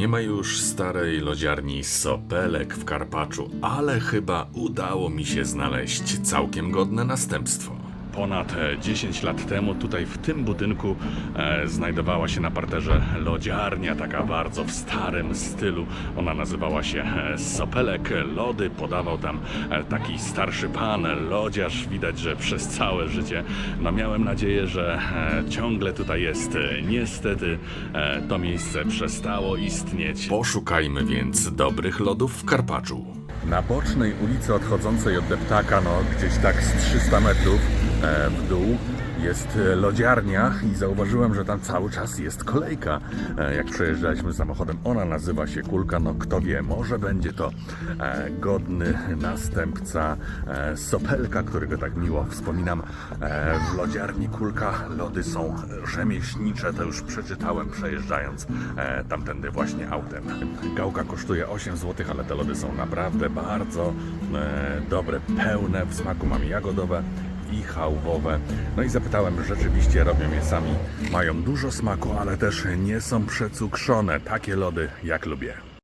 Nie ma już starej lodziarni Sopelek w Karpaczu, ale chyba udało mi się znaleźć całkiem godne następstwo. Ponad e, 10 lat temu tutaj w tym budynku e, znajdowała się na parterze lodziarnia, taka bardzo w starym stylu. Ona nazywała się e, Sopelek. Lody podawał tam e, taki starszy pan, lodziarz. Widać, że przez całe życie. No miałem nadzieję, że e, ciągle tutaj jest. Niestety e, to miejsce przestało istnieć. Poszukajmy więc dobrych lodów w Karpaczu. Na bocznej ulicy odchodzącej od deptaka, no gdzieś tak z 300 metrów w dół, jest e, lodziarnia i zauważyłem, że tam cały czas jest kolejka. E, jak przejeżdżaliśmy samochodem, ona nazywa się Kulka, no kto wie, może będzie to e, godny następca e, Sopelka, którego tak miło wspominam. E, w lodziarni Kulka lody są rzemieślnicze, to już przeczytałem przejeżdżając e, tamtędy właśnie autem. Gałka kosztuje 8 zł, ale te lody są naprawdę bardzo e, dobre, pełne, w smaku mam jagodowe i chałwowe. No i zapytałem, rzeczywiście robią je sami. Mają dużo smaku, ale też nie są przecukrzone. Takie lody jak lubię.